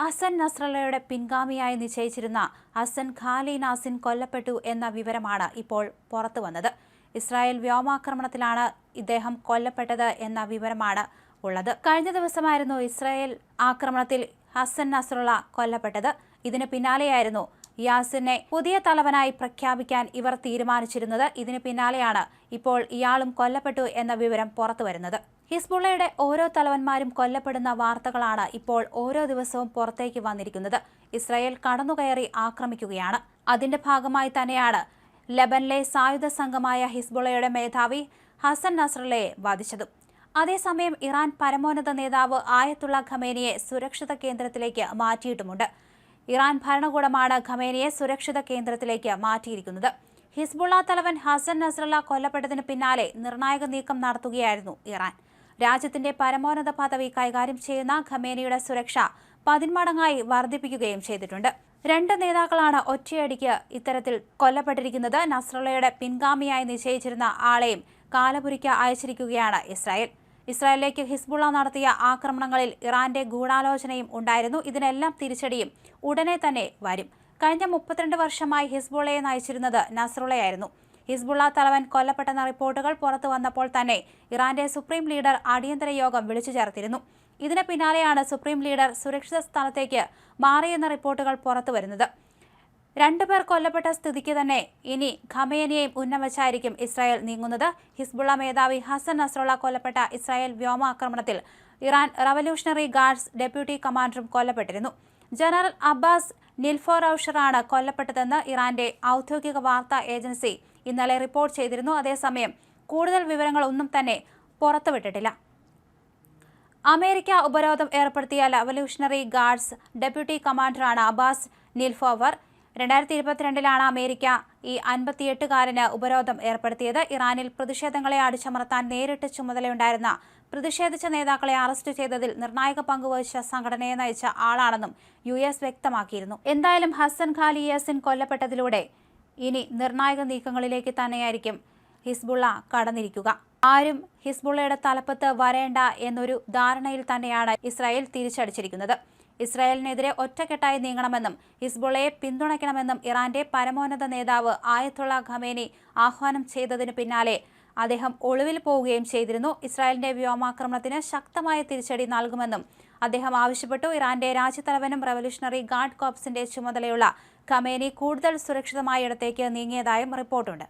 ഹസൻ നസ്രല്ലയുടെ പിൻഗാമിയായി നിശ്ചയിച്ചിരുന്ന അസൻ ഖാലി നാസിൻ കൊല്ലപ്പെട്ടു എന്ന വിവരമാണ് ഇപ്പോൾ പുറത്തു വന്നത്. ഇസ്രായേൽ വ്യോമാക്രമണത്തിലാണ് ഇദ്ദേഹം കൊല്ലപ്പെട്ടത് എന്ന വിവരമാണ് ഉള്ളത്. കഴിഞ്ഞ ദിവസമായിരുന്നു ഇസ്രായേൽ ആക്രമണത്തിൽ ഹസൻ നസ്രുള്ള കൊല്ലപ്പെട്ടത്. ഇതിന് പിന്നാലെയായിരുന്നു യാസിനെ പുതിയ തലവനായി പ്രഖ്യാപിക്കാൻ ഇവർ തീരുമാനിച്ചിരുന്നത് ഇതിനു പിന്നാലെയാണ്. ഇപ്പോൾ ഇയാളും കൊല്ലപ്പെട്ടു എന്ന വിവരം പുറത്തുവരുന്നത് ഹിസ്ബുള്ളയുടെ ഓരോ തലവന്മാരും കൊല്ലപ്പെടുന്ന വാർത്തകളാണ് ഇപ്പോൾ ഓരോ ദിവസവും പുറത്തേക്ക് വന്നിരിക്കുന്നത്. ഇസ്രായേൽ കടന്നുകയറി ആക്രമിക്കുകയാണ്. അതിന്റെ ഭാഗമായി തന്നെയാണ് ലബനിലെ സായുധ സംഘമായ ഹിസ്ബുള്ളയുടെ മേധാവി ഹസൻ നസ്രലയെ വധിച്ചതും. അതേസമയം ഇറാൻ പരമോന്നത നേതാവ് ആയത്തുള്ള ഖമേനിയെ സുരക്ഷിത കേന്ദ്രത്തിലേക്ക് മാറ്റിയിട്ടുമുണ്ട്. ഇറാൻ ഭരണകൂടമാണ് ഖമേനിയെ സുരക്ഷിത കേന്ദ്രത്തിലേക്ക് മാറ്റിയിരിക്കുന്നത്. ഹിസ്ബുള്ള തലവൻ ഹസൻ നസ്രല്ല കൊല്ലപ്പെട്ടതിന് പിന്നാലെ നിർണായക നീക്കം നടത്തുകയായിരുന്നു ഇറാൻ. രാജ്യത്തിന്റെ പരമോന്നത പദവി കൈകാര്യം ചെയ്യുന്ന ഖമേനിയുടെ സുരക്ഷ പതിന്മടങ്ങായി വർദ്ധിപ്പിക്കുകയും ചെയ്തിട്ടുണ്ട്. രണ്ട് നേതാക്കളാണ് ഒറ്റയടിക്ക് ഇത്തരത്തിൽ കൊല്ലപ്പെട്ടിരിക്കുന്നത്. നസ്രള്ളയുടെ പിൻഗാമിയായി നിശ്ചയിച്ചിരുന്ന ആളെയും കാലപുരിക്ക് അയച്ചിരിക്കുകയാണ് ഇസ്രായേൽ. ഇസ്രായേലിലേക്ക് ഹിസ്ബുള്ള നടത്തിയ ആക്രമണങ്ങളിൽ ഇറാന്റെ ഗൂഢാലോചനയും ഉണ്ടായിരുന്നു. ഇതിനെല്ലാം തിരിച്ചടിയും ഉടനെ തന്നെ വരും. കഴിഞ്ഞ മുപ്പത്തിരണ്ട് വർഷമായി ഹിസ്ബുള്ളയെ നയിച്ചിരുന്നത് നസ്രുള്ളയായിരുന്നു. ഹിസ്ബുള്ള തലവൻ കൊല്ലപ്പെട്ടെന്ന റിപ്പോർട്ടുകൾ പുറത്തു വന്നപ്പോൾ തന്നെ ഇറാന്റെ സുപ്രീം ലീഡർ അടിയന്തര യോഗം വിളിച്ചു ചേർത്തിരുന്നു. ഇതിന് പിന്നാലെയാണ് സുപ്രീം ലീഡർ സുരക്ഷിത സ്ഥലത്തേക്ക് മാറിയെന്ന റിപ്പോർട്ടുകൾ പുറത്തു വരുന്നത്. രണ്ടുപേർ കൊല്ലപ്പെട്ട സ്ഥിതിക്ക് തന്നെ ഇനി ഖമേനിയെയും ഉന്നവച്ചായിരിക്കും ഇസ്രായേൽ നീങ്ങുന്നത്. ഹിസ്ബുള്ള മേധാവി ഹസൻ നസ്രുള്ള കൊല്ലപ്പെട്ട ഇസ്രായേൽ വ്യോമാക്രമണത്തിൽ ഇറാൻ റവല്യൂഷണറി ഗാർഡ്സ് ഡെപ്യൂട്ടി കമാൻഡറും കൊല്ലപ്പെട്ടിരുന്നു. ജനറൽ അബ്ബാസ് നിൽഫോറൌഷറാണ് കൊല്ലപ്പെട്ടതെന്ന് ഇറാന്റെ ഔദ്യോഗിക വാർത്താ ഏജൻസി ഇന്നലെ റിപ്പോർട്ട് ചെയ്തിരുന്നു. അതേസമയം കൂടുതൽ വിവരങ്ങളൊന്നും തന്നെ പുറത്തുവിട്ടിട്ടില്ല. അമേരിക്ക ഉപരോധം ഏർപ്പെടുത്തിയ റവല്യൂഷണറി ഗാർഡ്സ് ഡെപ്യൂട്ടി കമാൻഡറാണ് അബ്ബാസ് നിൽഫോവർ. രണ്ടായിരത്തി ഇരുപത്തിരണ്ടിലാണ് അമേരിക്ക ഈ അൻപത്തിയെട്ടുകാരന് ഉപരോധം ഏർപ്പെടുത്തിയത്. ഇറാനിൽ പ്രതിഷേധങ്ങളെ അടിച്ചമർത്താൻ നേരിട്ട് ചുമതലയുണ്ടായിരുന്ന പ്രതിഷേധിച്ച നേതാക്കളെ അറസ്റ്റ് ചെയ്തതിൽ നിർണായക പങ്കുവഹിച്ച സംഘടനയെ നയിച്ച ആളാണെന്നും യു എസ് വ്യക്തമാക്കിയിരുന്നു. എന്തായാലും ഹസൻ ഖാലി യാസിൻ കൊല്ലപ്പെട്ടതിലൂടെ ഇനി നിർണായക നീക്കങ്ങളിലേക്ക് തന്നെയായിരിക്കും ഹിസ്ബുള്ള കടന്നിരിക്കുക. ആരും ഹിസ്ബുള്ളയുടെ തലപ്പത്ത് വരേണ്ട എന്നൊരു ധാരണയിൽ തന്നെയാണ് ഇസ്രായേൽ തിരിച്ചടിച്ചിരിക്കുന്നത്. ഇസ്രായേലിനെതിരെ ഒറ്റക്കെട്ടായി നീങ്ങണമെന്നും ഹിസ്ബുളയെ പിന്തുണയ്ക്കണമെന്നും ഇറാന്റെ പരമോന്നത നേതാവ് ആയത്തുള്ള ഖമേനി ആഹ്വാനം ചെയ്തതിനു പിന്നാലെ അദ്ദേഹം ഒളിവിൽ പോവുകയും ചെയ്തിരുന്നു. ഇസ്രായേലിന്റെ വ്യോമാക്രമണത്തിന് ശക്തമായ തിരിച്ചടി നൽകുമെന്നും അദ്ദേഹം ആവശ്യപ്പെട്ടു. ഇറാന്റെ രാജ്യത്തലവനും റവല്യൂഷണറി ഗാർഡ് കോപ്സിന്റെ ചുമതലയുള്ള ഖമേനി കൂടുതൽ സുരക്ഷിതമായ ഇടത്തേക്ക് നീങ്ങിയതായും റിപ്പോർട്ടുണ്ട്.